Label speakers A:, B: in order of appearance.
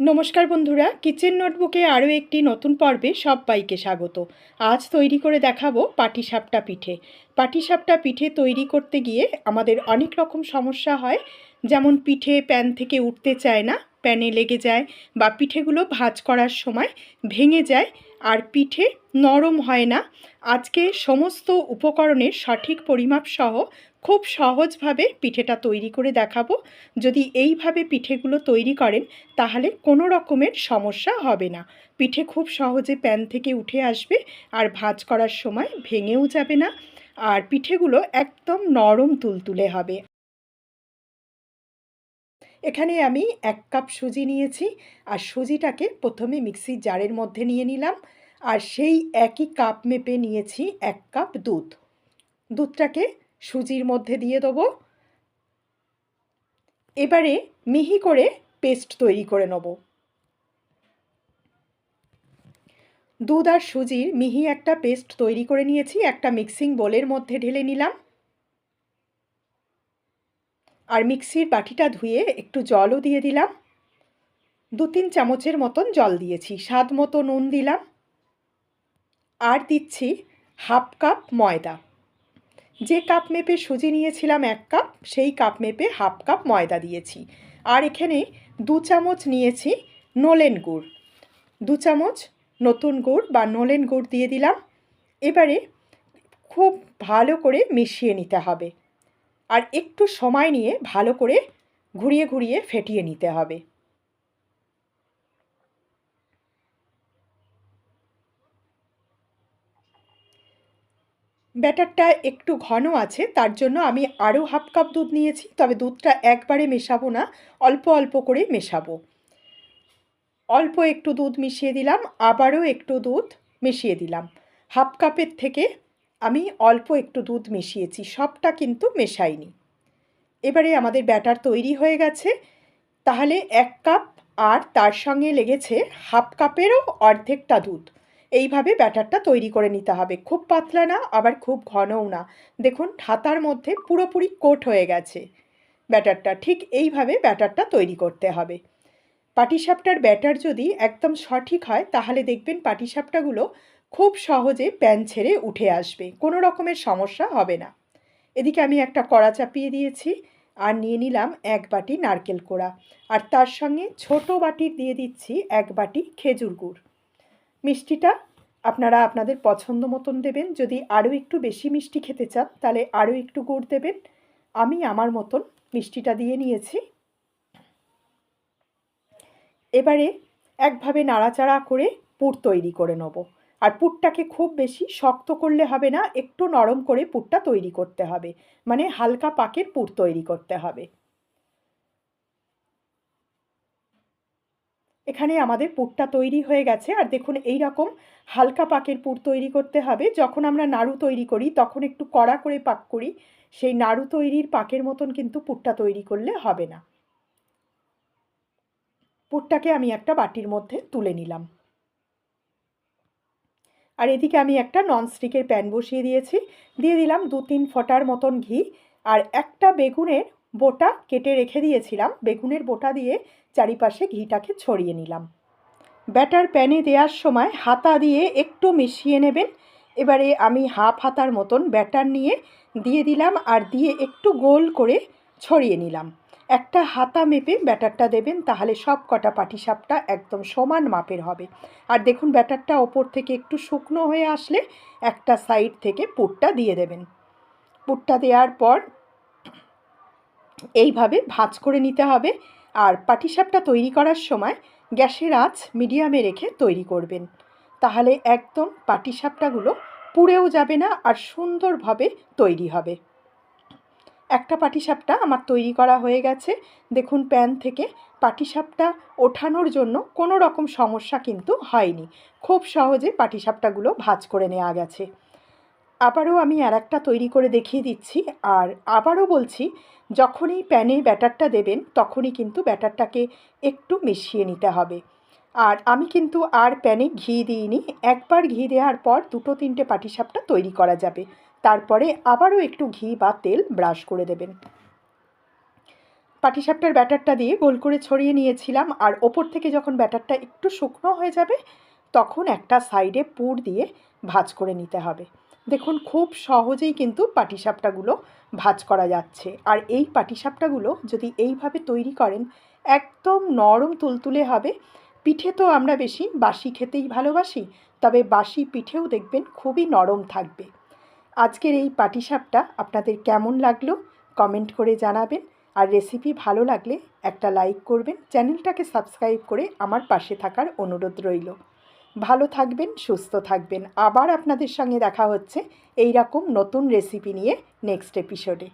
A: নমস্কার বন্ধুরা, কিচেন নোটবুকে আরও একটি নতুন পর্বে সবাইকে স্বাগত। আজ তৈরি করে দেখাবো পাটিসাপটা পিঠে। পাটিসাপটা পিঠে তৈরি করতে গিয়ে আমাদের অনেক রকম সমস্যা হয়, যেমন পিঠে প্যান থেকে উঠতে চায় না, প্যানে লেগে যায় বা পিঠেগুলো ভাজ করার সময় ভেঙে যায় আর পিঠে নরম হয় না। আজকে সমস্ত উপকরণের সঠিক পরিমাপ সহ খুব সহজভাবে পিঠেটা তৈরি করে দেখাবো। যদি এইভাবে পিঠেগুলো তৈরি করেন, তাহলে কোনো রকমের সমস্যা হবে না। পিঠে খুব সহজে প্যান থেকে উঠে আসবে আর ভাজ করার সময় ভেঙেও যাবে না। আর পিঠেগুলো একদম নরম তুলতুলে হবে। এখানে আমি এক কাপ সুজি নিয়েছি, আর সুজিটাকে প্রথমে মিক্সির জারের মধ্যে নিয়ে নিলাম, আর সেই একই কাপ মেপে নিয়েছি এক কাপ দুধ। দুধটাকে সুজির মধ্যে দিয়ে দেবো। এবারে মিহি করে পেস্ট তৈরি করে নেব। দুধ আর সুজির মিহি একটা পেস্ট তৈরি করে নিয়েছি, একটা মিক্সিং বোলের মধ্যে ঢেলে নিলাম। আর মিক্সির বাটিটা ধুয়ে একটু জলও দিয়ে দিলাম। দু তিন চামচের মতন জল দিয়েছি, স্বাদ মতো নুন দিলাম। আর দিচ্ছি হাফ কাপ ময়দা। যে কাপ মেপে সুজি নিয়েছিলাম এক কাপ, সেই কাপ মেপে হাফ কাপ ময়দা দিয়েছি। আর এখানে দু চামচ নিয়েছি নলেন গুড়। দু চামচ নতুন গুড় বা নলেন গুড় দিয়ে দিলাম। এবারে খুব ভালো করে মিশিয়ে নিতে হবে। আর একটু সময় নিয়ে ভালো করে ঘুরিয়ে ঘুরিয়ে ফেটিয়ে নিতে হবে। ব্যাটারটা একটু ঘন আছে, তার জন্য আমি আরও হাফ কাপ দুধ নিয়েছি, তবে দুধটা একবারে মেশাবো না, অল্প অল্প করে মেশাবো। অল্প একটু দুধ মিশিয়ে দিলাম, আবারও একটু দুধ মিশিয়ে দিলাম। হাফ কাপের থেকে আমি অল্প একটু দুধ মিশিয়েছি, সবটা কিন্তু মেশাইনি। এবারে আমাদের ব্যাটার তৈরি হয়ে গেছে, তাহলে এক কাপ আর তার সঙ্গে লেগেছে হাফ কাপেরও অর্ধেকটা দুধ। এইভাবে ব্যাটারটা তৈরি করে নিতে হবে। খুব পাতলা না, আবার খুব ঘনও না। দেখুন হাতার মধ্যে পুরোপুরি কোট হয়ে গেছে ব্যাটারটা। ঠিক এইভাবে ব্যাটারটা তৈরি করতে হবে। পাটিসাপটার ব্যাটার যদি একদম সঠিক হয়, তাহলে দেখবেন পাটিসাপটাগুলো খুব সহজে প্যান ছেড়ে উঠে আসবে, কোনো রকমের সমস্যা হবে না। এদিকে আমি একটা কড়া চাপিয়ে দিয়েছি আর নিয়ে নিলাম এক বাটি নারকেল কোড়া আর তার সঙ্গে ছোট বাটির দিয়ে দিচ্ছি এক বাটি খেজুর গুড়। মিষ্টিটা আপনারা আপনাদের পছন্দ মতন দেবেন, যদি আরও একটু বেশি মিষ্টি খেতে চান তাহলে আরও একটু গুড় দেবেন। আমি আমার মতন মিষ্টিটা দিয়ে নিয়েছি। এবারে একভাবে নাড়াচাড়া করে পুর তৈরি করে নেব। আর পুরটাকে খুব বেশি শক্ত করলে হবে না, একটু নরম করে পুরটা তৈরি করতে হবে। মানে হালকা পাকের পুর তৈরি করতে হবে। এখানে আমাদের পুরটা তৈরি হয়ে গেছে। আর দেখুন এই রকম হালকা পাকের পুর তৈরি করতে হবে। যখন আমরা নাড়ু তৈরি করি, তখন একটু কড়া করে পাক করি। সেই নাড়ু তৈরির পাকের মতন কিন্তু পুরটা তৈরি করলে হবে না। পুরটাকে আমি একটা বাটির মধ্যে তুলে নিলাম। আর এদিকে আমি একটা ননস্টিকের প্যান বসিয়ে দিয়েছি। দিয়ে দিলাম দু তিন ফোটার মতন ঘি আর একটা বেগুনের বোটা কেটে রেখে দিয়েছিলাম। বেগুনের বোটা দিয়ে চারিপাশে ঘিটাকে ছড়িয়ে নিলাম। ব্যাটার প্যানে দেওয়ার সময় হাতা দিয়ে একটু মিশিয়ে নেবেন। এবারে আমি হাফ হাতার মতন ব্যাটার নিয়ে দিয়ে দিলাম আর দিয়ে একটু গোল করে ছড়িয়ে নিলাম। একটা হাতা মেপে ব্যাটারটা দেবেন, তাহলে সব কটা পাটিসাপটা একদম সমান মাপের হবে। আর দেখুন, ব্যাটারটা ওপর থেকে একটু শুকনো হয়ে আসলে একটা সাইড থেকে পুরটা দিয়ে দেবেন। পুরটা দেওয়ার পর এইভাবে ভাজ করে নিতে হবে আর পাটিসাপটা তৈরি করার সময় গ্যাসের আঁচ মিডিয়ামে রেখে তৈরি করবেন। তাহলে একদম পাটিসাপটাগুলো পুড়েও যাবে না আর সুন্দরভাবে তৈরি হবে। একটা পাটিসাপটা আমার তৈরি করা হয়ে গেছে। দেখুন প্যান থেকে পাটিসাপটা ওঠানোর জন্য কোনো রকম সমস্যা কিন্তু হয়নি। খুব সহজে পাটিসাপটাগুলো ভাজ করে নেওয়া গেছে। আবারও আমি আর একটা তৈরি করে দেখিয়ে দিচ্ছি আর আবারও বলছি, যখনই প্যানে ব্যাটারটা দেবেন তখনই কিন্তু ব্যাটারটাকে একটু মিশিয়ে নিতে হবে। আর আমি কিন্তু আর প্যানে ঘি দিইনি। একবার ঘি দেওয়ার পর দুটো তিনটে পাটিসাপটা তৈরি করা যাবে। তারপরে আবারও একটু ঘি বা তেল ব্রাশ করে দেবেন। পাটিসাপটার ব্যাটারটা দিয়ে গোল করে ছড়িয়ে নিয়েছিলাম আর ওপর থেকে যখন ব্যাটারটা একটু শুকনো হয়ে যাবে, তখন একটা সাইডে পুর দিয়ে ভাজ করে নিতে হবে। দেখুন, খুব সহজেই কিন্তু পাটিসাপটাগুলো ভাজ করা যাচ্ছে। আর এই পাটিসাপটাগুলো যদি এইভাবে তৈরি করেন, একদম নরম তুলতুলে হবে। পিঠে তো আমরা বেশি বাসি খেতেই ভালোবাসি, তবে বাসি পিঠেও দেখবেন খুবই নরম থাকবে। আজকের এই পাটিসাপটা আপনাদের কেমন লাগল কমেন্ট করে জানাবেন। আর রেসিপি ভালো লাগলে একটা লাইক করবেন। চ্যানেলটাকে সাবস্ক্রাইব করে আমার পাশে থাকার অনুরোধ রইল। ভালো থাকবেন, সুস্থ থাকবেন। আবার আপনাদের সঙ্গে দেখা হচ্ছে এই রকম নতুন রেসিপি নিয়ে নেক্সট এপিসোডে